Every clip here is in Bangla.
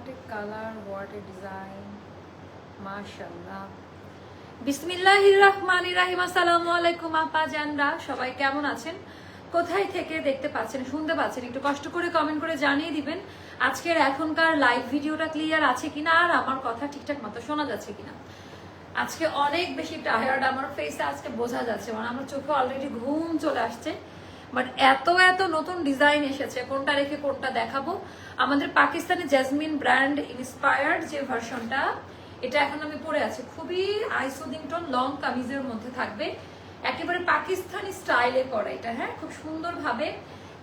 What a colour what a design মাশাল্লাহ বিসমিল্লাহ রহমান রাহিম আসসালামু আলাইকুম আপা, জানরা, সবাই কোথায় থেকে দেখতে পাচ্ছেন, শুনতে পাচ্ছেন? একটু কষ্ট করে কমেন্ট করে জানিয়ে দিবেন, আজকের এখনকার লাইভ ভিডিওটা ক্লিয়ার আছে কিনা আর আমার কথা ঠিকঠাক মতো শোনা যাচ্ছে কিনা? আজকে অনেক বেশি টায়ার্ড আমার ফেসে আজকে বোঝা যাচ্ছে মানে আমার চোখে অলরেডি ঘুম চলে আসছে। বাট এত এত নতুন ডিজাইন এসেছে, কোনটা রেখে কোনটা দেখাবো? আমাদের পাকিস্তানি জ্যাসমিন ব্র্যান্ড ইন্সপায়ার্ড যে ভার্সনটা এটা এখন আমি পরে আছি। খুবই আইসোদিংটন লং কামিজের মধ্যে থাকবে। একেবারে পাকিস্তানি স্টাইলে করা এটা হ্যাঁ? খুব সুন্দরভাবে।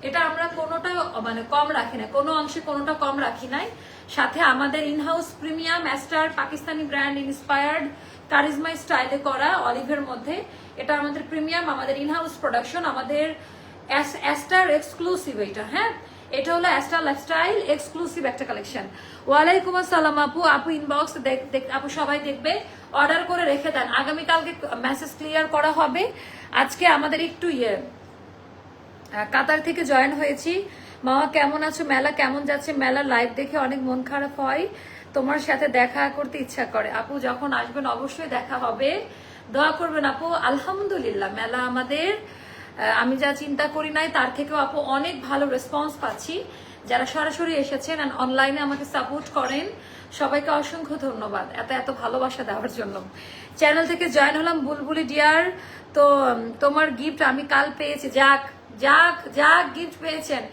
এটা আমরা কোনোটা মানে কম রাখি না, কোনো অংশে কোনোটা কম রাখি নাই। সাথে আমাদের in house premium Aster Pakistani brand inspired charisma স্টাইলে করা অলিভের মধ্যে। এটা আমাদের প্রিমিয়াম আমাদের ইনহাউস প্রোডাকশন আমাদের অ্যাস্টার এক্সক্লুসিভ এটা হ্যাঁ? এটা হলো অ্যাস্টার লাইফস্টাইল এক্সক্লুসিভ একটা কালেকশন ওয়ালাইকুম আসসালাম আপু আপু ইনবক্স আপু সবাই দেখবে অর্ডার করে রেখে দেন। আগামীকালকে মেসেজ ক্লিয়ার করা হবে। আজকে আমাদের একটু ইয়ে কাতার থেকে জয়েন হয়েছি। মামা, কেমন আছো? মেলা কেমন যাচ্ছে? মেলার লাইভ দেখে অনেক মন খারাপ হয়। তোমার সাথে দেখা করতে ইচ্ছা করে। আপু যখন আসবেন অবশ্যই দেখা হবে। দোয়া করবেন আপু। আলহামদুলিল্লাহ, মেলা আমাদের আমি যা চিন্তা করি নাই, তার থেকেও আপু অনেক ভালো রেসপন্স পাচ্ছি। যারা সরাসরি এসেছেন অ্যান্ড অনলাইনে আমাকে সাপোর্ট করেন, সবাইকে অসংখ্য ধন্যবাদ। এত এত ভালোবাসা দেওয়ার জন্য। চ্যানেল থেকে জয়েন হলাম বুলবুলি ডিয়ার তো তোমার গিফট আমি কাল পেয়েছি। যাক যাক যাক গিফট পেয়েছেন।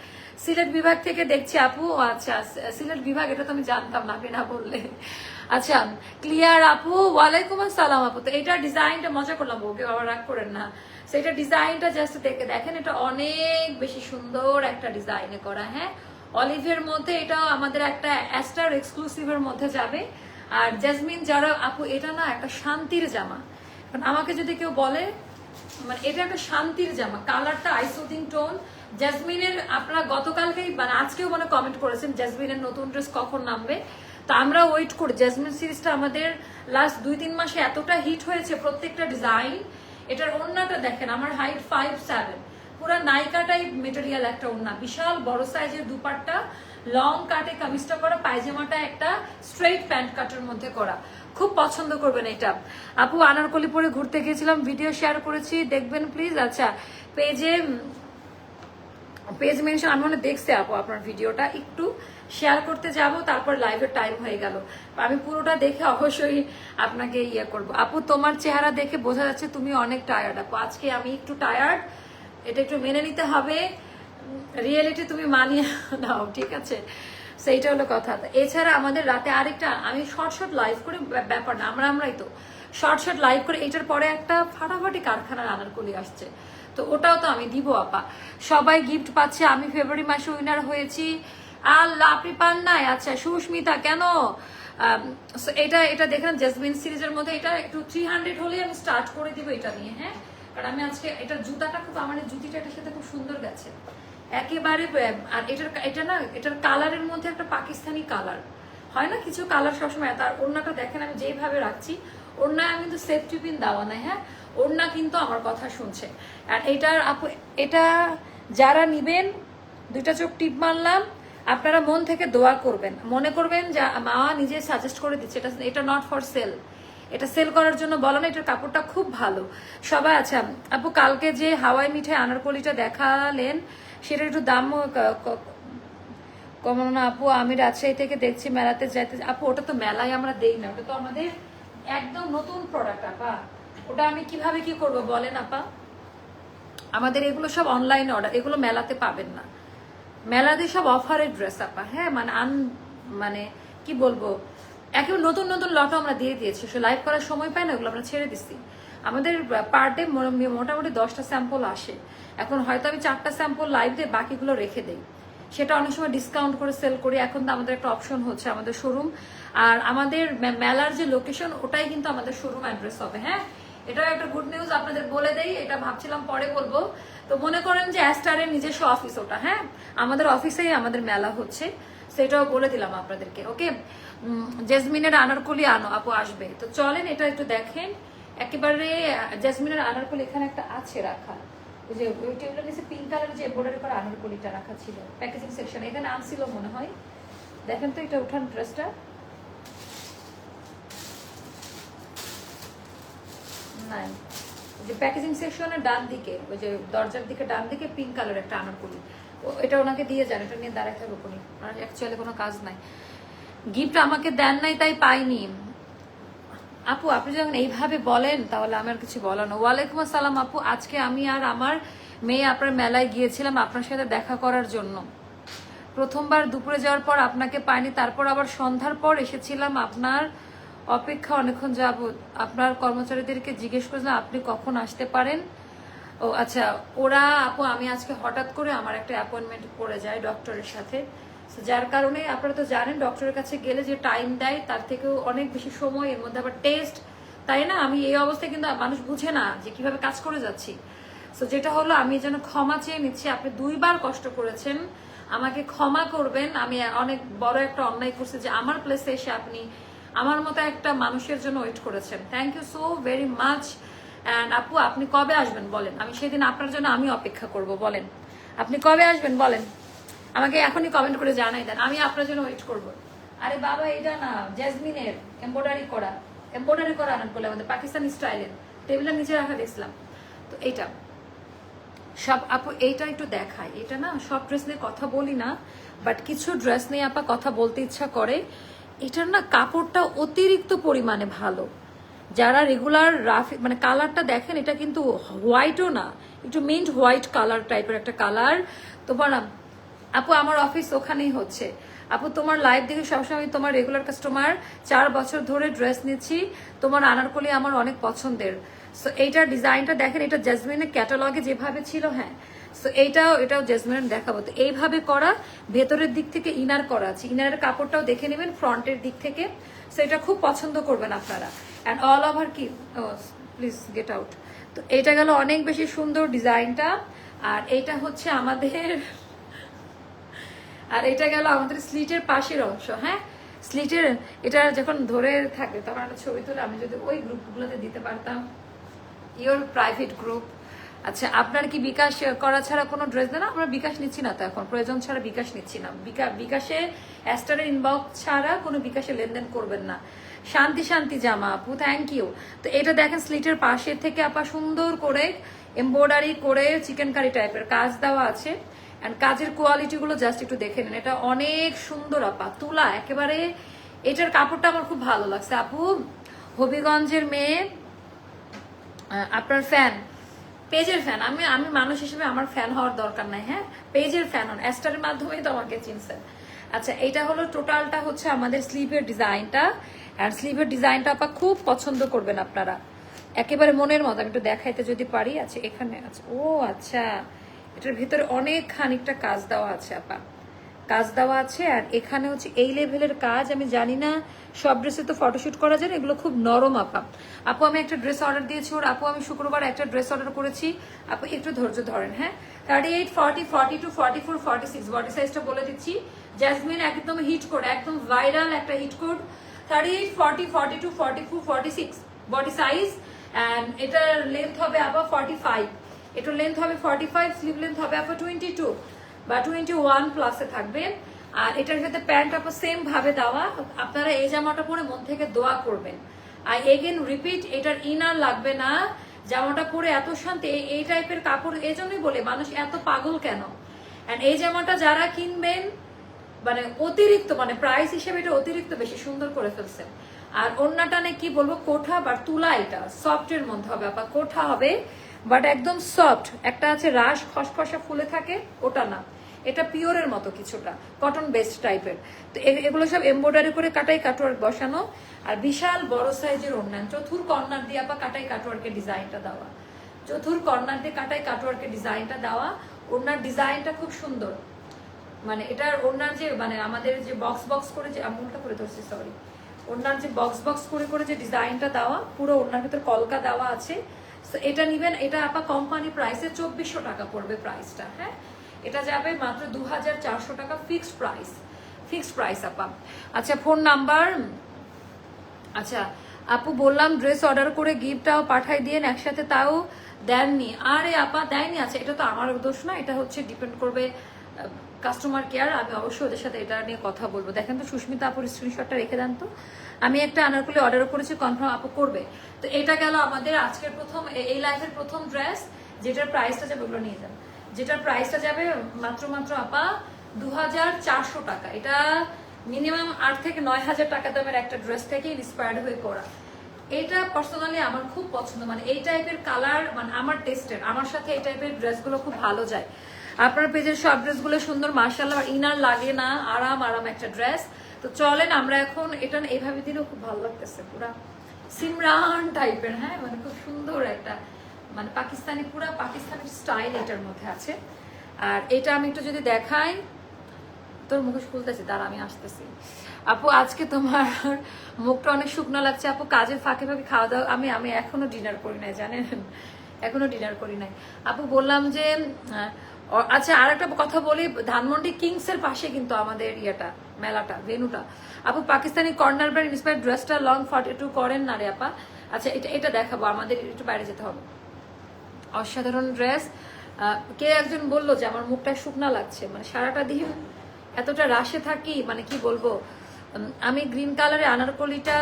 সিলেট বিভাগ থেকে দেখছি আপু। আচ্ছা সিলেট বিভাগ, এটা তো আমি জানতাম না আপনি না বললে। আচ্ছা ক্লিয়ার আপু। ওয়ালাইকুম আসসালাম আপু। তো এটা ডিজাইনটা মজা করলাম। ওকে বাবা রাগ করেন না। সেটা ডিজাইনটা জাস্ট দেখে দেখেন, এটা অনেক বেশি সুন্দর একটা ডিজাইনে করা হ্যাঁ? অলিভের মধ্যে এটা আমাদের একটা অ্যাস্টার এক্সক্লুসিভের মধ্যে যাবে। আর জেসমিন যারা, আপু, এটা না একটা শান্তির জামা। কারণ আমাকে যদি কেউ বলে মানে এটা একটা শান্তির জামা, কালারটা আইসোদিং টোন। জ্যাসমিনের আপনারা গতকালকেই মানে আজকেও মানে কমেন্ট করেছেন জ্যাসমিনের নতুন ড্রেস কখন নামবে। তা আমরা ওয়েট করি। জ্যাসমিন সিরিজটা আমাদের লাস্ট দুই তিন মাসে এতটা হিট হয়েছে প্রত্যেকটা ডিজাইন এটার ওড়নাটা দেখেন, আমার হাইট ফাইভ সেভেন পুরো নাইকা টাইপ মেটেরিয়াল একটা ওড়না। বিশাল, বড় সাইজের দুপাট্টা লং কাটে কামিজটা করা, পায়জামাটা একটা স্ট্রেট প্যান্ট কাটের মধ্যে করা। খুব পছন্দ করবেন এটা। আপু, আনারকলি পরে ঘুরতে গিয়েছিলাম ভিডিও শেয়ার করেছি, দেখবেন প্লিজ আচ্ছা পেজে পেজ মেনশন আমি মনে দেখছি আপু, আপনার ভিডিওটা একটু শেয়ার করতে যাব, তারপর লাইভের টাইম হয়ে গেল। আমি পুরোটা দেখে অবশ্যই আপনাকে ইয়ে করব। আপু, তোমার চেহারা দেখে বোঝা যাচ্ছে তুমি অনেক টায়ার্ড আপু। আজকে আমি একটু টায়ার্ড এটা একটু মেনে নিতে হবে। রিয়েলিটি তুমি মানিয়ে নাও, ঠিক আছে? সেইটা হলো কথা। এছাড়া আমাদের রাতে আরেকটা, আমি শর্ট শর্ট লাইভ করে ব্যা- ব্যাপার না, আমরা আমরাই তো। শর্ট শর্ট লাইভ করে, এটার পরে একটা ফাটাফাটি কারখানার আনারকলি আসছে। তো ওটাও তো আমি দিব, আপা। সবাই গিফট পাচ্ছে, আমি ফেব্রুয়ারি মাসে উইনার হয়েছি। আল্লাহ, আপনি পান নাই? আচ্ছা সুস্মিতা, কেন? এটা এটা দেখেন জেসমিন সিরিজের মধ্যে, এটা একটু থ্রি হান্ড্রেড হলে আমি স্টার্ট করে দিব এটা নিয়ে হ্যাঁ? কারণ আমি আজকে, এটা জুতাটা খুব, আমার জুতিটা, এটার সাথে খুব সুন্দর গেছে। একেবারে আর এটার, এটা না, এটার কালারের মধ্যে একটা পাকিস্তানি কালার হয় না কিছু কালার সবসময় তার ওড়নাটা দেখেন আমি যেইভাবে রাখছি ওড়না আমি কিন্তু সেফটি পিন দেওয়া নাই হ্যাঁ? ওড়না কিন্তু আমার কথা শুনছে। আর এটার আপু, এটা যারা নিবেন, দুইটা চোখ টিপ মারলাম আপনারা মন থেকে দোয়া করবেন। মনে করবেন যে মা নিজে সাজেস্ট করে দিচ্ছে, এটা এটা নট ফর সেল এটা সেল করার জন্য বলো না, এটার কাপড়টা খুব ভালো। সবাই আচ্ছা আপু কালকে যে হাওয়াই মিঠাই আনারকলিটা দেখালেন সেটা একটু দাম কমানো না আপু, আমি রাজশাহী থেকে দেখছি মেলাতে যাইতে, আপু ওটা তো মেলায় আমরা দেই না, ওটা তো আমাদের একদম নতুন প্রোডাক্ট আপা। ওটা আমি কীভাবে কি করব বলেন আপা? আমাদের এগুলো সব অনলাইন অর্ডার এগুলো মেলাতে পাবেন না। মেলাতে সব অফারের ড্রেস আপা হ্যাঁ? মানে আন মানে কি বলব? একেবারে নতুন নতুন লটও আমরা দিয়ে দিয়েছি। সে লাইভ করার সময় পাই না, ওগুলো আমরা ছেড়ে দিচ্ছি আমাদের পার ডে মোটামুটি দশটা স্যাম্পল আসে। এখন হয়তো আমি চারটা স্যাম্পল লাইভ দিয়ে বাকিগুলো রেখে দেই। সেটা অনেক সময় ডিসকাউন্ট করে সেল করি। এখন তো আমাদের একটা অপশন হচ্ছে আমাদের শোরুম আর আমাদের মেলার যে লোকেশন ওটাই কিন্তু আমাদের শোরুম অ্যাড্রেস হবে হ্যাঁ? এটাও একটা গুড নিউজ আপনাদের বলে দেই। এটা ভাবছিলাম পরে বলব। তো মনে করেন যে অ্যাস্টারের নিজস্ব অফিস ওটা হ্যাঁ? আমাদের অফিসেই আমাদের মেলা হচ্ছে, সেটাও বলে দিলাম আপনাদেরকে, ওকে? জেসমিনের আনারকলি আনো, আপু আসবে। তো চলেন এটা একটু দেখেন, একেবারে জেসমিনের আনারকলি এখানে একটা আছে রাখা। ওই যে, ওই টেবিলের নিচে পিঙ্ক কালার যে এমব্রয়ডারি করা আনারকলিটা রাখা ছিল প্যাকেজিং সেকশন এখানে আনছিল মনে হয়। দেখেন তো এটা উঠান ড্রেসটা নাই। যে প্যাকেজিং সেকশনের ডান দিকে, ওই যে দরজার দিকে ডান দিকে পিঙ্ক কালার একটা আনারকলি এটা ওনাকে দিয়ে যান, এটা নিয়ে দাঁড়ায় থাকবে উনি। আর অ্যাকচুয়ালি কোনো কাজ নাই। গিফট আমাকে দেন নাই, তাই পাইনি। আপু, আপনি যখন এইভাবে বলেন, তাহলে আমার কিছু বলার না ওয়ালাইকুম আসসালাম আপু, আজকে আমি আর আমার মেয়ে আপনার মেলায় গিয়েছিলাম আপনার সাথে দেখা করার জন্য। প্রথমবার দুপুরে যাওয়ার পর আপনাকে পাইনি, তারপর আবার সন্ধ্যার পর এসেছিলাম আপনার অপেক্ষা অনেকক্ষণ যাব আপনার কর্মচারীদেরকে জিজ্ঞেস করেছিলাম আপনি কখন আসতে পারেন? ও আচ্ছা ওরা, আপু, আমি আজকে হঠাৎ করে আমার একটা অ্যাপয়েন্টমেন্ট পড়ে যায় ডক্টরের সাথে। যার কারণে আপনারা তো জানেন, ডক্টরের কাছে গেলে যে টাইম দেয়, তার থেকেও অনেক বেশি সময়, এর মধ্যে আবার টেস্ট। তাই না? আমি এই অবস্থায় কিন্তু মানুষ বুঝে না যে কীভাবে কাজ করে যাচ্ছি। সো যেটা হলো, আমি যেন ক্ষমা চেয়ে নিচ্ছি। আপনি দুইবার কষ্ট করেছেন। আমাকে ক্ষমা করবেন। আমি অনেক বড় একটা অন্যায় করছি যে আমার প্লেসে এসে আপনি আমার মতো একটা মানুষের জন্য ওয়েট করেছেন। Thank you so very much and আপু, আপনি কবে আসবেন বলেন? আমি সেদিন আপনার জন্য আমি অপেক্ষা করব, বলেন। আপনি কবে আসবেন বলেন? আমাকে এখনই কমেন্ট করে জানাই দেন। আমি আপনার জন্য ওয়েট করব। আরে বাবা, এটা না জেসমিনের এমব্রয়ডারি করা। এমব্রয়ডারি করা আনান বলে আমাদের পাকিস্তানি স্টাইলের। টেবিলের নিচে রাখা দেখছিলাম। তো এইটা। সব আপু, এইটা একটু দেখায় এটা না, সব ড্রেস নিয়ে কথা বলি না বাট কিছু ড্রেস নিয়ে আপা কথা বলতে ইচ্ছা করে। এটার না কাপড়টা অতিরিক্ত পরিমাণে ভালো। যারা রেগুলার রাফ মানে কালারটা দেখেন, এটা কিন্তু হোয়াইটও না। একটু মিন্ট হোয়াইট কালার টাইপের একটা কালার তোমার, আপু, আমার অফিস ওখানেই হচ্ছে। আপু, তোমার লাইভ দেখে সবসময় তোমার রেগুলার কাস্টমার চার বছর ধরে ড্রেস নিচ্ছি। তোমার আনারকলি আমার অনেক পছন্দের। সো এইটার ডিজাইনটা দেখেন, এটা জেসমিনের ক্যাটালগে যেভাবে ছিল হ্যাঁ। সো এইটাও, এটাও জেসমিনের দেখাবো। তো এইভাবে করা, ভেতরের দিক থেকে ইনার করা আছে। ইনারের কাপড়টাও দেখে নেবেন ফ্রন্টের দিক থেকে। সো এটা খুব পছন্দ করবেন আপনারা। অ্যান্ড অল ওভার কি? প্লিজ গেট আউট তো এটা গেল অনেক বেশি সুন্দর ডিজাইনটা আর এইটা হচ্ছে আমাদের, আর এটা গেল আমাদের স্লিটের পাশের অংশ হ্যাঁ? স্লিটের এটা যখন ধরে থাকে, তখন একটা ছবি তুলে, আমি যদি ওই গ্রুপগুলোতে দিতে পারতাম। ইওর প্রাইভেট গ্রুপ আচ্ছা আপনার কি বিকাশ করা ছাড়া কোনো ড্রেস দেন আমরা বিকাশ নিচ্ছি না তো এখন। প্রয়োজন ছাড়া বিকাশ নিচ্ছি না। বিকা- বিকাশে অ্যাস্টারের ইনবক্স ছাড়া কোনো বিকাশে লেনদেন করবেন না। শান্তি শান্তি জামা আপু থ্যাংক ইউ তো এটা দেখেন স্লিটের পাশে থেকে আপা সুন্দর করে এমব্রয়ডারি করে চিকেন কারি টাইপের কাজ দেওয়া আছে। অ্যান্ড কাজের কোয়ালিটি গুলো জাস্ট একটু দেখে নিন। এটা অনেক সুন্দর আপা। তুলা, একেবারে এটার কাপড়টা আমার খুব ভালো লাগছে। আপু, হবিগঞ্জের মেয়ে আপনার ফ্যান পেজের ফ্যান আমি আমি মানুষ হিসেবে আমার ফ্যান হওয়ার দরকার নাই হ্যাঁ? পেজের ফ্যান হন। অ্যাস্টারের মাধ্যমেই তো আমাকে চিনছেন। আচ্ছা এটা হলো টোটালটা হচ্ছে আমাদের স্লিভের ডিজাইনটা আর স্লিভের ডিজাইনটা আপা খুব পছন্দ করবেন আপনারা। একেবারে মনের মতো, আমি একটু দেখাইতে যদি পারি। আচ্ছা এখানে আছে। ও আচ্ছা। এটার ভিতরে অনেক খানিকটা কাজ দেওয়া আছে, আপা। কাজ দেওয়া আছে, আর এখানে হচ্ছে এই লেভেলের কাজ, আমি জানি না, সব ড্রেসে তো ফটোশুট করা যায় এগুলো খুব নরম আপা আপু, আমি একটা ড্রেস অর্ডার দিয়েছি, ওর আপু, আমি শুক্রবার একটা ড্রেস অর্ডার করেছি। আপু, একটু ধৈর্য ধরেন হ্যাঁ? Thirty eight forty forty two forty four forty six body সাইজটা বলে দিচ্ছি। জ্যাসমিন একদম হিট কোড একদম ভাইরাল একটা hit code thirty eight forty forty two forty four forty six body size and এটার লেন্থ হবে আবার ফর্টি ফাইভ এটার লেন্থ হবে ফর্টি ফাইভ স্লিভ লেন্থ হবে আবার টোয়েন্টি টু বা টোয়েন্টি ওয়ান প্লাসে থাকবে। আর এটার সাথে প্যান্ট আপনার সেম ভাবে দেওয়া। আপনারা এই জামাটা পরে মন থেকে দোয়া করবেন। আর এগেন রিপিট এটার ইনার লাগবে না। জামাটা পরে এত শান্তি, এই- টাইপের কাপড়, এই জন্যই বলে, মানুষ এত পাগল কেন? অ্যান্ড এই জামাটা যারা কিনবেন মানে অতিরিক্ত মানে প্রাইস হিসেবে এটা অতিরিক্ত বেশি সুন্দর করে ফেলছেন। আর অন্যটানে কি বলব, কোঠা বা তুলা এটা সফটের মধ্যে হবে বা কোঠা হবে বাট একদম সফট একটা আছে রাস খসখসা ফুলে থাকে, ওটা না। এটা পিওরের মতো কিছুটা কটন বেস্ট টাইপের তো এগুলো সব এমব্রয়ডারি করে কাটাই কাটওয়ার্ক বসানো, আর বিশাল বড় সাইজের অন্যান্য চতুর কর্নার দিয়ে আবার কাটাই কাটওয়ার্কের ডিজাইনটা দেওয়া। চতুর কর্নার দিয়ে কাটাই কাটওয়ার্কের ডিজাইনটা দেওয়া, ওনার ডিজাইনটা খুব সুন্দর। মানে এটার ওনার যে মানে আমাদের যে বক্স বক্স করে যে আমুলটা করে ধরছি সরি ওনার যে বক্স বক্স করে করে যে ডিজাইনটা দেওয়া, পুরো ওনার ভিতর কলকা দেওয়া আছে। তো এটা নিবেন, এটা আপা কোম্পানি প্রাইসে চব্বিশশো টাকা পড়বে প্রাইসটা হ্যাঁ? এটা যাবে মাত্র দু হাজার চারশো টাকা ফিক্সড প্রাইস ফিক্সড প্রাইস আপা। আচ্ছা ফোন নাম্বার আচ্ছা আপু, বললাম ড্রেস অর্ডার করে গিফটটাও পাঠাই দিয়েন, একসাথে তাও দেননি। আরে আপা, দেয়নি। আচ্ছা এটা তো আমার দোষ না, এটা হচ্ছে ডিপেন্ড করবে কাস্টমার কেয়ার আমি অবশ্যই ওদের সাথে এটা নিয়ে কথা বলব। দেখেন তো, সুস্মিতা আপুর স্ক্রিনশটটা রেখে দেন তো। আমি একটা আনারকলি অর্ডার করেছি কনফার্ম আপু করবে। তো এটা গেল আমাদের আজকের প্রথম এই লাইফের প্রথম ড্রেস যেটার প্রাইসটা যাবে ওগুলো নিয়ে যান। যেটার প্রাইসটা যাবে মাত্র মাত্র আপা দু হাজার চারশো টাকা। এটা মিনিমাম আট থেকে নয় হাজার টাকা দামের একটা ড্রেস থেকে ইন্সপায়ার্ড হয়ে করা। এটা পার্সোনালি আমার খুব পছন্দ। মানে এই টাইপের কালার মানে আমার টেস্টের আমার সাথে এই টাইপের ড্রেসগুলো খুব ভালো যায়। আপনার পেজের সব ড্রেসগুলো সুন্দর মার্শাল্লাহ ইনার লাগে না, আরাম আরাম একটা ড্রেস তো চলেন আমরা এখন এটা না এইভাবে দিলেও খুব ভালো লাগতেছে পুরা। সিমরান টাইপের হ্যাঁ? মানে খুব সুন্দর একটা। মানে পাকিস্তানি, পুরা পাকিস্তানি স্টাইল এটার মধ্যে আছে। আর এটা আমি একটু যদি দেখাই, তোর মুখোশ খুলতেছে, দাঁড়া, আমি আসতেছি। আপু, আজকে তোমার মুখটা অনেক শুকনো লাগছে। আপু, কাজের ফাঁকে ফাঁকে খাওয়া দাওয়া, আমি আমি এখনও ডিনার করি নাই, জানেন? এখনও ডিনার করি নাই। আপু, বললাম যে আচ্ছা আর একটা কথা বলি, ধানমন্ডি কিংস এর পাশে কিন্তু আমাদের ইয়েটা, মেলাটা ভেনুটা আপু, পাকিস্তানি কর্নার ব্র্যান্ড ইন্সপায়ার ড্রেসটা লং ফর্টি টু করেন না রে আপা? আচ্ছা এটা এটা দেখাবো, আমাদের একটু বাইরে যেতে হবে। অসাধারণ ড্রেস কে একজন বলল যে আমার মুখটা শুকনা লাগছে? মানে সারাটা দিন এতটা রাশে থাকি মানে কি বলব? আমি গ্রিন কালারের আনারকলিটা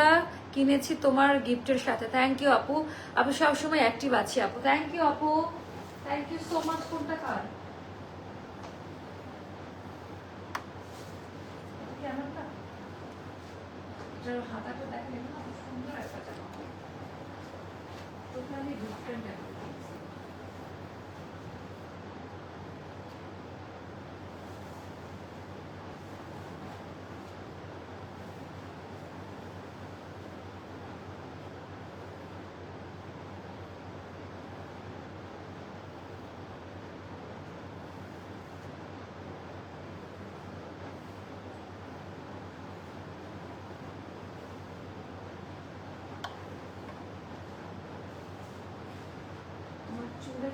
কিনেছি তোমার গিফটের সাথে। থ্যাংক ইউ আপু। আপু সবসময় অ্যাক্টিভ আছি, আপু। থ্যাংক ইউ আপু। থ্যাংক ইউ সো মাচ কোনটা কার? হাতাটা সুন্দর একটা জামা টোটালি ডিফারেন্ট একটা জিনিস। আমার চুলের যে অবস্থা এই চুল মনে হয় না ঠিক করা যাবে না।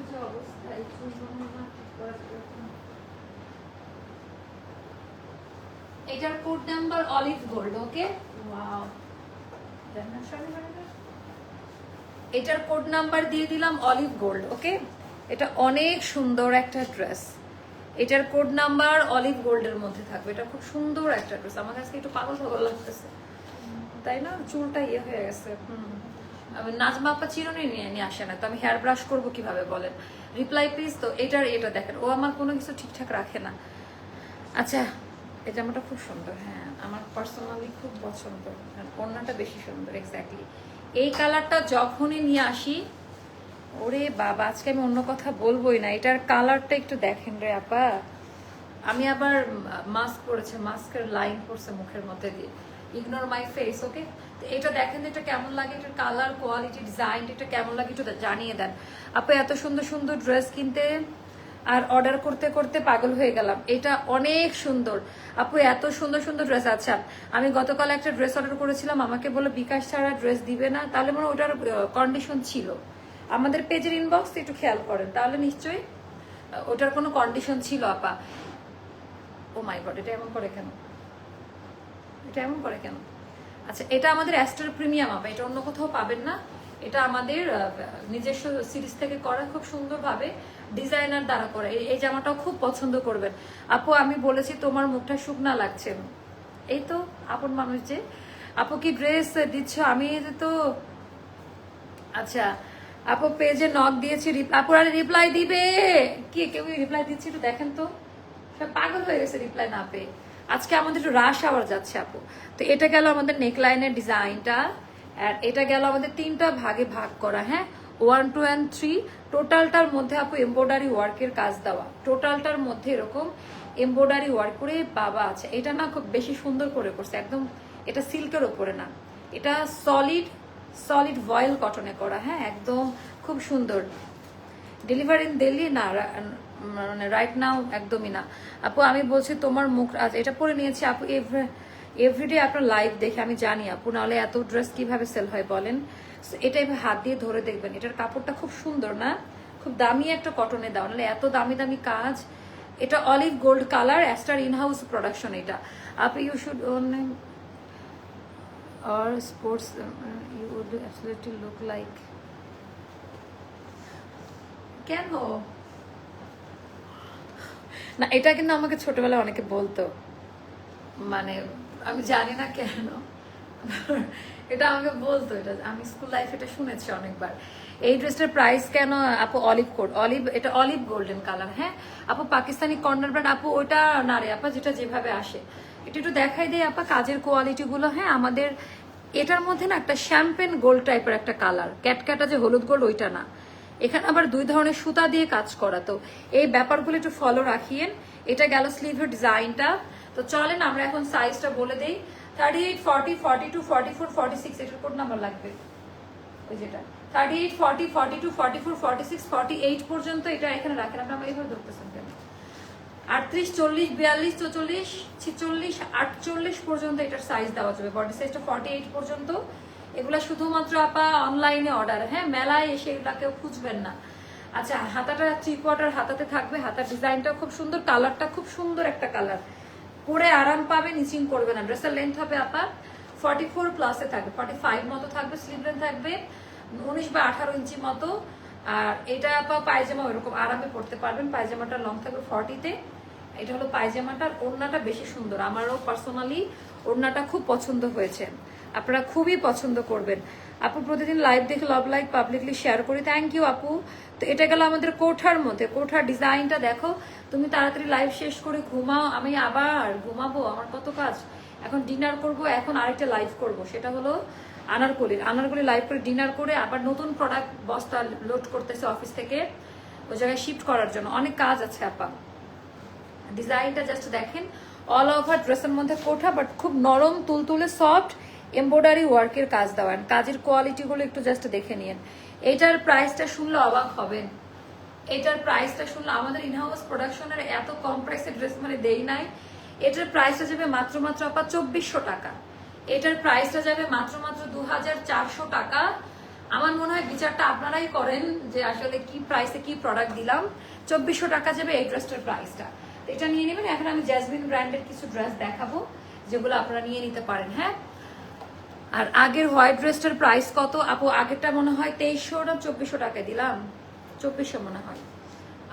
এটার code number olive gold okay এটার কোড নাম্বার দিয়ে দিলাম অলিভ গোল্ড ওকে এটা অনেক সুন্দর একটা ড্রেস এটার কোড নাম্বার অলিভ গোল্ডের মধ্যে থাকবে। এটা খুব সুন্দর একটা ড্রেস আমার কাছে একটু পাগল পাগল লাগতেছে। তাই না? চুলটা ইয়ে হয়ে গেছে। হুম। নাজমা আপা চিরুনি নিয়ে নিয়ে আসে না, তো আমি হেয়ার ব্রাশ করব কীভাবে বলেন? রিপ্লাই প্লিজ তো এটার এটা দেখেন, ও আমার কোনো কিছু ঠিকঠাক রাখে না। আচ্ছা এই জামাটা খুব সুন্দর হ্যাঁ আমার পার্সোনালি খুব পছন্দ ওড়নাটা বেশি সুন্দর এক্স্যাক্টলি এই কালারটা যখনই নিয়ে আসি, ওরে বাবা, আজকে আমি অন্য কথা বলবোই না, এটার কালারটা একটু দেখেন রে আপা। আমি আবার মাস্ক পরেছে মাস্কের লাইন পড়ছে মুখের মধ্যে দিয়ে। ইগনোর মাই ফেস ওকে এটা দেখেন এটা কেমন লাগে, এটার কালার কোয়ালিটি ডিজাইন এটা কেমন লাগে একটু জানিয়ে দেন। আপু, এত সুন্দর সুন্দর ড্রেস কিনতে আর অর্ডার করতে করতে পাগল হয়ে গেলাম। এটা অনেক সুন্দর। আপু, এত সুন্দর সুন্দর ড্রেস আচ্ছা আমি গতকাল একটা ড্রেস অর্ডার করেছিলাম, আমাকে বলে বিকাশ ছাড়া ড্রেস দিবে না। তাহলে মনে ওটার কন্ডিশন ছিল। আমাদের পেজের ইনবক্স একটু খেয়াল করেন, তাহলে নিশ্চয়ই ওটার কোনো কন্ডিশন ছিল, আপা। ও মাই গড এটা এমন করে কেন? এটা এমন করে কেন? আচ্ছা এটা আমাদের অ্যাস্টার প্রিমিয়াম আপা এটা অন্য কোথাও পাবেন না। এটা আমাদের নিজস্ব সিরিজ থেকে করা খুব সুন্দরভাবে ডিজাইনার দ্বারা করা। এই- জামাটাও খুব পছন্দ করবেন। আপু, আমি বলেছি তোমার মুখটা শুকনা লাগছে। এই তো, আপন মানুষ যে। আপু, কি ড্রেস দিচ্ছ? আমি তো আচ্ছা আপু পেজে নক দিয়েছি। রিপ- আপু, আর রিপ্লাই দিবে? কি, কেউ রিপ্লাই দিচ্ছে? একটু দেখেন তো। পাগল হয়ে গেছে রিপ্লাই না পেয়ে। আজকে আমাদের একটু রাশ আবার যাচ্ছে, আপু। তো এটা গেল আমাদের নেকলাইনের ডিজাইনটা আর এটা গেল আমাদের তিনটা ভাগে ভাগ করা হ্যাঁ? ওয়ান টু অ্যান্ড থ্রি টোটালটার মধ্যে, আপু এমব্রয়ডারি ওয়ার্কের কাজ দেওয়া। টোটালটার মধ্যে এরকম এমব্রয়ডারি ওয়ার্ক করে বাবা আছে। এটা না খুব বেশি সুন্দর করে করছে, একদম এটা সিল্কের ওপরে না। এটা সলিড সলিড ভয়েল কটনে করা হ্যাঁ? একদম খুব সুন্দর। ডেলিভারি দিল্লি না মানে রাইট নাও একদমই না। আপু আমি বলছি তোমার মুখ আজ এটা পরে নিয়েছি। আপু এভরিডে আপনার লাইভ দেখে আমি জানি আপু নাহলে এত ড্রেস কীভাবে সেল হয় বলেন? এটা এভাবে হাত দিয়ে ধরে দেখবেন। এটার কাপড়টা খুব সুন্দর না? খুব দামি একটা কটনে দাও নাহলে এত দামি দামি কাজ। এটা olive gold colour Aster inhouse production এটা। আপু you should sports uh, you would absolutely look like কেন? না, এটা কিন্তু আমাকে ছোটবেলায় অনেকে বলতো। মানে আমি জানি না কেন। এটা আমাকে বলতো, এটা আমি স্কুল লাইফ এটা শুনেছি অনেকবার। এই ড্রেসটার প্রাইস কেন আপু অলিভ কোড অলিভ এটা অলিভ গোল্ডেন কালার হ্যাঁ? আপু পাকিস্তানি কর্নার ব্র্যান্ড আপু ওইটা না রে, আপা যেটা যেভাবে আসে। এটা একটু দেখাই দেয় আপা, কাজের কোয়ালিটি গুলো হ্যাঁ? আমাদের, এটার মধ্যে না একটা শ্যাম্পেন গোল্ড টাইপের একটা কালার ক্যাটক্যাটা যে হলুদ গোল্ড ওইটা না। এখানে আবার দুই ধরনের সুতা দিয়ে কাজ করা। তো এই ব্যাপারগুলো একটু ফলো রাখিয়েন। এটা গেল স্লিভের ডিজাইনটা তো চলেন আমরা এখন সাইজটা বলে দিই। Thirty eight forty forty two forty four forty six এটার কোড নাম্বার লাগবে। ওই যেটা thirty eight forty forty two forty four forty six forty eight পর্যন্ত এটা এখানে রাখেন। আপনারা এইভাবে ধরতেছেন কেন? আটত্রিশ, চল্লিশ, বিয়াল্লিশ, চৌচল্লিশ, ছিচল্লিশ, আটচল্লিশ পর্যন্ত এটার সাইজ দেওয়া যাবে। বডি সাইজটা ফর্টি এইট পর্যন্ত। এগুলা শুধুমাত্র আপা অনলাইনে অর্ডার হ্যাঁ? মেলায় এসে এগুলা কেউ খুঁজবেন না। আচ্ছা হাতাটা থ্রি কোয়ার্টার হাতাতে থাকবে, হাতার ডিজাইনটা খুব সুন্দর কালারটা খুব সুন্দর একটা কালার পরে আরাম পাবে নিচিং করবে না। ড্রেসের লেন্থ হবে আপা ফর্টি ফোর প্লাসে থাকবে ফর্টি ফাইভ মতো থাকবে স্লিভ লেন্থ থাকবে, উনিশ বা আঠারো ইঞ্চি মতো। আর এটা আপা পায়জামা ওইরকম, আরামে পড়তে পারবেন। পায়জামাটা লং থাকবে ফর্টিতে এটা হলো পায়জামাটার ওড়নাটা বেশি সুন্দর। আমারও পার্সোনালি ওড়নাটা খুব পছন্দ হয়েছে। আপনারা খুবই পছন্দ করবেন। আপু প্রতিদিন লাইভ দেখে লাভ লাইক পাবলিকলি শেয়ার করি। থ্যাংক ইউ আপু। তো এটা গেল আমাদের কোঠার মধ্যে। কোঠার ডিজাইনটা দেখো। তুমি তাড়াতাড়ি লাইভ শেষ করে ঘুমাও। আমি আবার ঘুমাবো। আমার কত কাজ। এখন ডিনার করব। এখন আরেকটা লাইভ করব। সেটা হলো আনারকলির। আনারকলি লাইভ করে ডিনার করে আবার নতুন প্রোডাক্ট বস্তা লোড করতেছে অফিস থেকে। ওই জায়গায় শিফট করার জন্য। অনেক কাজ আছে, আপা। ডিজাইনটা জাস্ট দেখেন। অল ওভার ড্রেসের মধ্যে কোঠা বাট খুব নরম, তুলতুলে সফট এমব্রয়ডারি ওয়ার্কের কাজ দেওয়ান। কাজের কোয়ালিটিগুলো একটু জাস্ট দেখে নিন এইটার প্রাইসটা শুনলে অবাক হবেন। এটার প্রাইসটা শুনলে আমাদের ইনহাউস প্রোডাকশনের এত কম প্রাইসের ড্রেস মানে দেই নাই। এটার প্রাইসটা যাবে মাত্র মাত্র আপা চব্বিশশো টাকা। এটার প্রাইসটা যাবে মাত্র মাত্র দু হাজার চারশো টাকা। আমার মনে হয় বিচারটা আপনারাই করেন যে আসলে কি প্রাইসে কি প্রোডাক্ট দিলাম। চব্বিশশো টাকা যাবে এই ড্রেসটার প্রাইসটা এটা নিয়ে নেবেন। এখন আমি জ্যাসমিন ব্র্যান্ডের কিছু ড্রেস দেখাবো, যেগুলো আপনারা নিয়ে নিতে পারেন হ্যাঁ? আর আগের হোয়াইট ড্রেসটার প্রাইস কত? আপু আগেরটা মনে হয় তেইশশো না চব্বিশশো টাকা দিলাম। চব্বিশশো মনে হয়।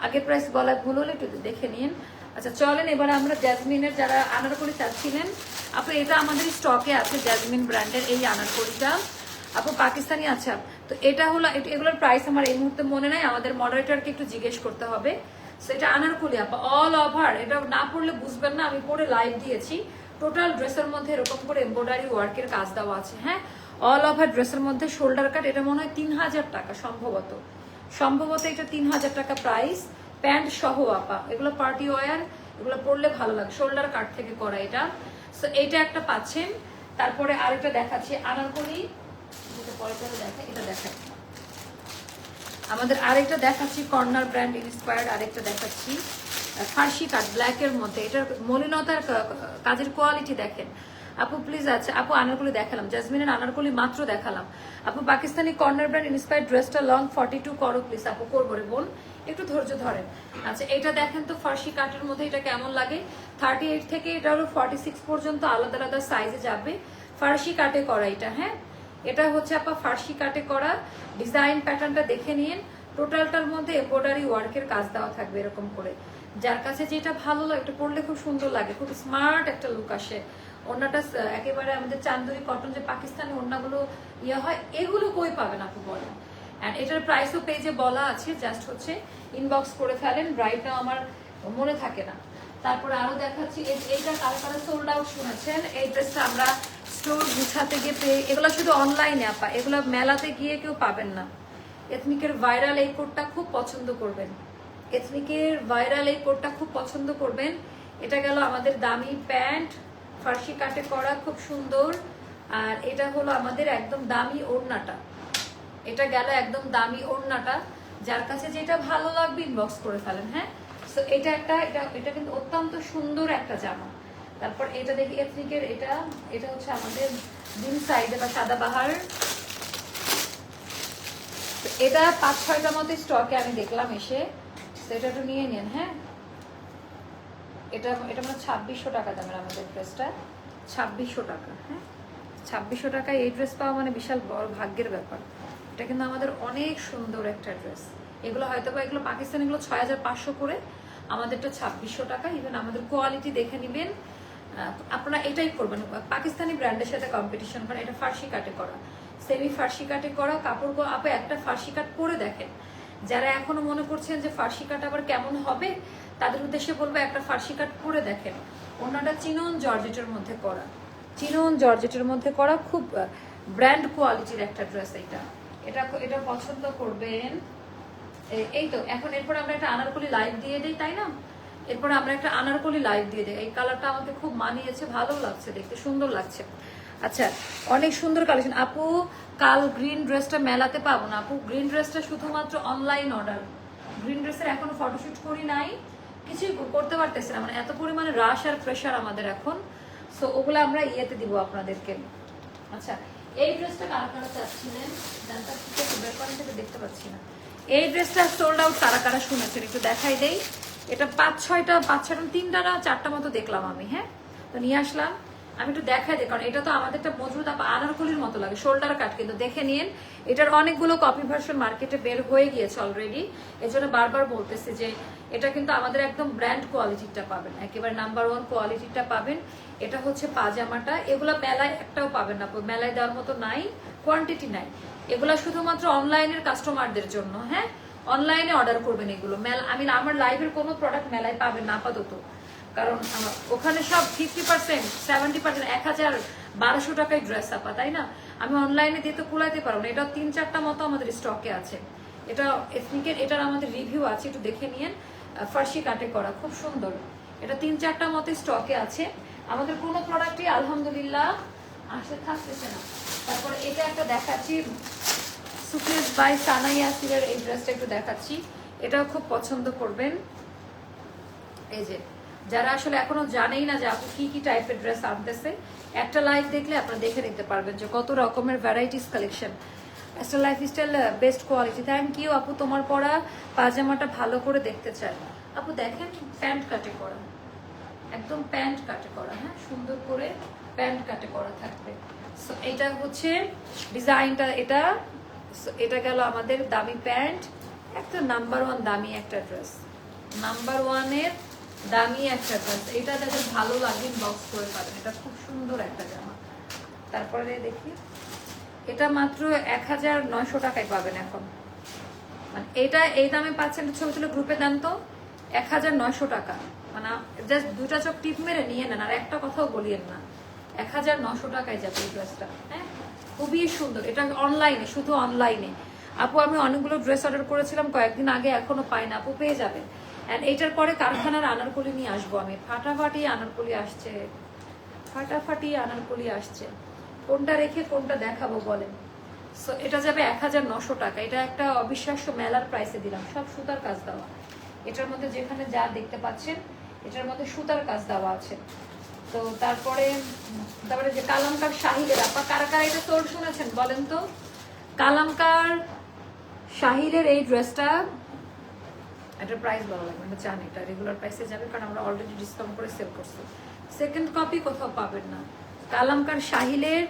আগের প্রাইস বলায় ভুল হলে একটু দেখে নিন। আচ্ছা চলেন এবার আমরা জ্যাসমিনের যারা আনারকলি চাচ্ছিলেন আপু এটা আমাদের স্টকে আছে জ্যাসমিন ব্র্যান্ডের এই আনারকলিটা। আপু পাকিস্তানি আচ্ছা তো এটা হলো এগুলোর প্রাইস আমার এই মুহূর্তে মনে নাই আমাদের মডারেটরকে একটু জিজ্ঞেস করতে হবে। So, এটা আনারকলি আপা অল ওভার এটা না পড়লে বুঝবেন না আমি পরে লাইভ দিয়েছি। টোটাল ড্রেসের মধ্যে এরকম করে এমব্রয়ডারি ওয়ার্কের কাজ দেওয়া আছে হ্যাঁ? অল ওভার ড্রেসের মধ্যে শোল্ডার কাট এটা মনে হয় তিন হাজার টাকা সম্ভবত। সম্ভবত এটা তিন হাজার টাকা প্রাইস প্যান্ট সহ আপা, এগুলো পার্টি ওয়ার এগুলো পরলে ভালো লাগে শোল্ডার কাট থেকে করা এটা। সো এইটা একটা পাচ্ছেন। তারপরে আরেকটা দেখাচ্ছি, আনারকলি। যেটা পরে পরে দেখা এটা দেখাই। আমাদের আরেকটা দেখাচ্ছি কর্নার ব্র্যান্ড ইন্সপায়ার্ড আরেকটা দেখাচ্ছি। ফার্সি কাট ব্ল্যাকের মধ্যে। এটার মলিনতার কাজের কোয়ালিটি দেখেন। আপু প্লিজ আছে আপু আনারকলি দেখালাম জাসমিনের আনারকলি মাত্র দেখালাম। আপু, পাকিস্তানি কর্নার ব্র্যান্ড ইন্সপায়ার ড্রেসটা লং ফর্টি টু করো প্লিজ আপু, করব রে বোন। একটু ধৈর্য ধরেন। আচ্ছা এটা দেখেন তো ফার্সি কাটের মধ্যে এটা কেমন লাগে? থার্টি এইট থেকে এটা হলো ফর্টি সিক্স পর্যন্ত আলাদা আলাদা সাইজে যাবে। ফার্সি কাটে করা এটা হ্যাঁ? এটা হচ্ছে আপা ফার্সি কাটে করা। ডিজাইন প্যাটার্নটা দেখে নিন। টোটালটার মধ্যে এম্ব্রয়ডারি ওয়ার্কের কাজ দেওয়া থাকবে এরকম করে। যার কাছে যেটা ভালো লাগে এটা পরলে খুব সুন্দর লাগে, খুব স্মার্ট একটা লুক আসে। ওড়নাটা স- একেবারে আমাদের চান্দুরি কটন যে পাকিস্তানি ওড়নাগুলো ইয়ে হয়, এগুলো কই পাবেন আপনি বলেন? অ্যান্ড এটার প্রাইসও পেজে বলা আছে জাস্ট হচ্ছে ইনবক্স করে ফেলেন ব্রাইটটা আমার মনে থাকে না। তারপরে আরও দেখাচ্ছি, এই- এইটা কারও কারও সোল্ড আউট শুনেছেন? এই ড্রেসটা আমরা স্টোর গুছাতে গিয়ে পেয়ে, এগুলো শুধু অনলাইনে আপা, এগুলো মেলাতে গিয়ে কেউ পাবেন না। এথনিকের ভাইরাল এই কোডটা খুব পছন্দ করবেন। এথনিকের ভাইরাল এই কোটটা খুব পছন্দ করবেন। এটা গেল আমাদের দামি প্যান্ট, ফার্সি কাটে করা, খুব সুন্দর। আর এটা হলো আমাদের একদম দামি ওড়নাটা। এটা গেল একদম দামি ওড়নাটা। যার কাছে যেটা ভালো লাগবে ইনবক্স করে ফেলেন হ্যাঁ? তো এটা একটা, এটা এটা কিন্তু অত্যন্ত সুন্দর একটা জামা। তারপর এটা দেখি এথনিকের এটা এটা হচ্ছে আমাদের দিন সাইডে বা সাদাবাহার তো এটা পাঁচ ছয়টা মতো স্টকে আমি দেখলাম এসে। এটা একটু নিয়ে নিন হ্যাঁ? এটা এটা মানে ছাব্বিশশো টাকা দামের আমাদের ড্রেসটা। ছাব্বিশশো টাকা হ্যাঁ? ছাব্বিশশো টাকায় এই ড্রেস পাওয়া মানে বিশাল বড় ভাগ্যের ব্যাপার। এটা কিন্তু আমাদের অনেক সুন্দর একটা ড্রেস। এগুলো হয়তো বা এগুলো পাকিস্তান, এগুলো ছয় হাজার পাঁচশো করে। আমাদেরটা ছাব্বিশশো টাকা ইভেন আমাদের কোয়ালিটি দেখে নেবেন। আপনারা এটাই করবেন। পাকিস্তানি ব্র্যান্ডের সাথে কম্পিটিশন করেন এটা ফার্সি কাটে করা। সেমি ফার্সি কাটে করা, কাপড় আপনি একটা ফার্সি কাট পরে দেখেন। যারা এখনও মনে করছেন যে ফার্সি কাট আবার কেমন হবে, তাদের উদ্দেশ্যে বলব একটা ফার্সি কাট করে দেখেন। ওনাটা চিনন জর্জেটের মধ্যে করা। চিনন জর্জেটের মধ্যে করা খুব ব্র্যান্ড কোয়ালিটির একটা ড্রেস এটা। এটা এটা পছন্দ করবেন। এই তো, এখন এরপর আমরা একটা আনারকলি লাইভ দিয়ে দিই, তাই না? এরপর আমরা একটা আনারকলি লাইভ দিয়ে দিই। এই কালারটা আমাকে খুব মানিয়েছে, ভালো লাগছে দেখতে, সুন্দর লাগছে। আচ্ছা অনেক সুন্দর কালেকশন আপু, কাল গ্রিন ড্রেসটা মেলাতে পাবো না। আপু গ্রিন ড্রেসটা শুধুমাত্র অনলাইন অর্ডার গ্রিন ড্রেসের এখনও ফটোশুট করি নাই। কিছুই করতে পারতেছি না। মানে এত পরিমাণে রাশ আর প্রেশার আমাদের এখন। সো ওগুলো আমরা ইয়েতে দিব আপনাদেরকে। আচ্ছা এই ড্রেসটা কারা কারা চাচ্ছিলেন? জানতে বের দেখতে পাচ্ছি না। এই ড্রেসটা সোল্ড আউট কারা কারা শুনেছেন? একটু দেখাই দেই। এটা পাঁচ ছয়টা পাঁচ, ছয়টা, তিনটা না, চারটা মতো দেখলাম আমি হ্যাঁ? তো নিয়ে আসলাম। আমি একটু দেখাই দিই কারণ এটা তো আমাদেরটা মজুদ আপা আনারকলির মতো লাগে শোল্ডার কাট কিন্তু দেখে নিন, এটার অনেকগুলো কপি ভার্সন মার্কেটে বের হয়ে গিয়েছে অলরেডি এই জন্য বারবার বলতেছে যে, এটা কিন্তু আমাদের একদম ব্র্যান্ড কোয়ালিটিটা পাবেন, একেবারে নাম্বার ওয়ান কোয়ালিটিটা পাবেন। এটা হচ্ছে পাজামাটা, এগুলো মেলায় একটাও পাবেন না, মেলায় দেওয়ার মতো নাই কোয়ান্টিটি নাই। এগুলা শুধুমাত্র অনলাইনের কাস্টমারদের জন্য হ্যাঁ? অনলাইনে অর্ডার করবেন এগুলো, মেলা আমি আমার লাইভের কোনো প্রোডাক্ট মেলায় পাবেন না, আপাতত। কারণ ওখানে সব ফিফটি পার্সেন্ট সেভেন্টি পার্সেন্ট এক হাজার বারোশো টাকায় ড্রেস আপা, তাই না? আমি অনলাইনে দিয়ে তো কুলাইতে পারব না। এটা তিন চারটা মতো আমাদের স্টকে আছে। এটা এথনিকের এটার আমাদের রিভিউ আছে, একটু দেখে নিয়েন। ফার্সি কাটে করা, খুব সুন্দর। এটা তিন চারটা মতো স্টকে আছে। আমাদের কোনো প্রোডাক্টই আলহামদুলিল্লাহ, আসে, থাকতেছে না। তারপরে এটা একটা দেখাচ্ছি। সুকেশ বাই সানা ইয়াসিরের এই ড্রেসটা একটু দেখাচ্ছি। এটাও খুব পছন্দ করবেন। এই যে যারা আসলে এখনও জানেই না যে আপু কি কি টাইপের ড্রেস আনতেছে, একটা লাইভ দেখলে আপনারা দেখে নিতে পারবেন যে কত রকমের ভ্যারাইটিস কালেকশন একটা lifestyle best quality thank you আপু, তোমার পরা পাজামাটা ভালো করে দেখতে চাই। আপু, দেখেন প্যান্ট কাটে করা। একদম প্যান্ট কাটে করা হ্যাঁ? সুন্দর করে প্যান্ট কাটে করা থাকবে। সো এটা হচ্ছে ডিজাইনটা এটা এটা গেল আমাদের দামি প্যান্ট একটা নাম্বার ওয়ান দামি একটা ড্রেস নাম্বার ওয়ানের দামি একটা ড্রেস এটা যাদের ভালো লাগে বক্স করে পাবেন। এটা খুব সুন্দর একটা জামা। তারপরে দেখি, এটা মাত্র এক হাজার নয়শো টাকায় পাবেন এখন। মানে এটা এই দামে পাচ্ছেন ছবি তুলে গ্রুপে দেন তো এক হাজার নয়শো টাকা। মানে জাস্ট দুটা চোখ টিপ মেরে নিয়ে নেন, আর একটা কথাও বলিয়েন না। এক হাজার নশো টাকায় যাবে এই ড্রেসটা হ্যাঁ? খুবই সুন্দর। এটা অনলাইনে শুধু অনলাইনে আপু, আমি অনেকগুলো ড্রেস অর্ডার করেছিলাম, কয়েকদিন আগে এখনও পাই না আপু, পেয়ে যাবেন। অ্যান্ড এইটার পরে কারখানার আনারকলি নিয়ে আসব আমি। ফাটাফাটি আনারকলি আসছে। ফাটাফাটি আনারকলি আসছে। কোনটা রেখে কোনটা দেখাবো বলেন। সো এটা যাবে এক হাজার নশো টাকা। এটা একটা অবিশ্বাস্য মেলার প্রাইসে দিলাম। সব সুতার কাজ দেওয়া। এটার মধ্যে যেখানে যা দেখতে পাচ্ছেন, এটার মধ্যে সুতার কাজ দেওয়া আছে। তো তারপরে তারপরে যে কালামকার শাহিদের আপা, কারা কারা এটা তোর শুনেছেন বলেন তো? কালামকার শাহিরের এই ড্রেসটা এটার প্রাইস বলা লাগবে না জানি এটা রেগুলার প্রাইসে যাবে, কারণ আমরা অলরেডি ডিসকাউন্ট করে সেল করছি। সেকেন্ড কপি কোথাও পাবেন না। কালামকার শাহিলের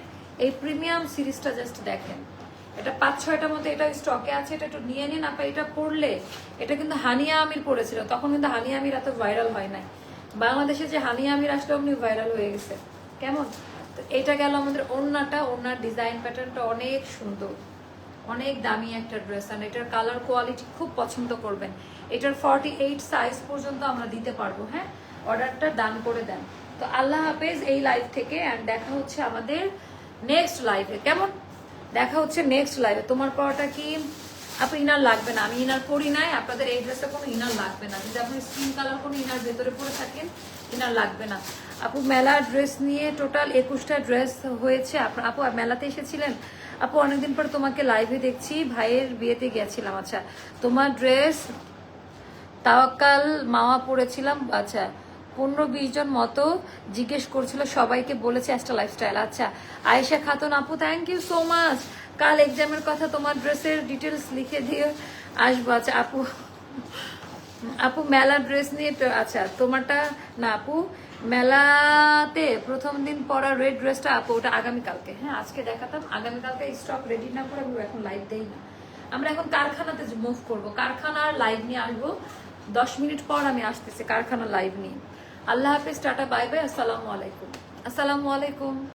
এই প্রিমিয়াম সিরিজটা জাস্ট দেখেন। এটা পাঁচ, ছয়টার মতো এটা স্টকে আছে, এটা একটু নিয়ে নিন, আপা, এটা পড়লে এটা কিন্তু হানিয়া আমির পড়েছিল, তখন কিন্তু হানিয়া আমির এত ভাইরাল হয় নাই। বাংলাদেশে যে হানিয়া আমির আসলে, অমনি ভাইরাল হয়ে গেছে। কেমন? তো এটা গেল আমাদের ওড়নাটা, ওড়নার ডিজাইন প্যাটার্নটা অনেক সুন্দর। অনেক দামি একটা ড্রেস আর এটার কালার কোয়ালিটি খুব পছন্দ করবেন। এটার ফর্টি এইট সাইজ পর্যন্ত আমরা দিতে পারব হ্যাঁ? অর্ডারটা দান করে দেন। তো আল্লাহ হাফেজ এই লাইভ থেকে অ্যান্ড দেখা হচ্ছে আমাদের নেক্সট লাইভে কেমন? দেখা হচ্ছে নেক্সট লাইভে তোমার পড়াটা কি? আপনি ইনার লাগবে না। আমি ইনার পরি নাই। আপনাদের এই ড্রেসে কোনো ইনার লাগবে না। যদি আপনি স্কিন কালার কোনো ইনার ভেতরে পরে থাকেন ইনার লাগবে না। আপু, মেলা ড্রেস নিয়ে টোটাল একুশটা ড্রেস হয়েছে। আপ- মেলাতে এসেছিলেন? আপু, অনেকদিন পর তোমাকে লাইভে দেখছি, ভাইয়ের বিয়েতে গেছিলাম। আচ্ছা তোমার ড্রেস তাওয়াক্কাল মামা পড়েছিলাম আচ্ছা পনেরো বিশ জন মতো জিজ্ঞেস করছিল, সবাইকে বলেছে একটা লাইফস্টাইল আচ্ছা আয়েশা খাতুন, আপু থ্যাংক ইউ সো মাচ কাল এক্সামের কথা তোমার ড্রেসের ডিটেলস লিখে দিয়ে আসব। আচ্ছা আপু আপু, মেলা ড্রেস নিয়ে আচ্ছা তোমারটা, না আপু, মেলাতে প্রথম দিন পরা রেড ড্রেসটা আপু, ওটা আগামীকালকে হ্যাঁ আজকে দেখাতাম আগামীকালকে স্টক রেডি না করে আমি এখন লাইভ দেই না। আমরা এখন কারখানাতে মুভ করব, কারখানার লাইভ নিয়ে আসব। দশ মিনিট পর আমি আসতেছি কারখানা লাইভ নিয়ে। আল্লাহ হাফিজ, টাটা বাই বাই আসসালামু আলাইকুম। আসসালামু আলাইকুম।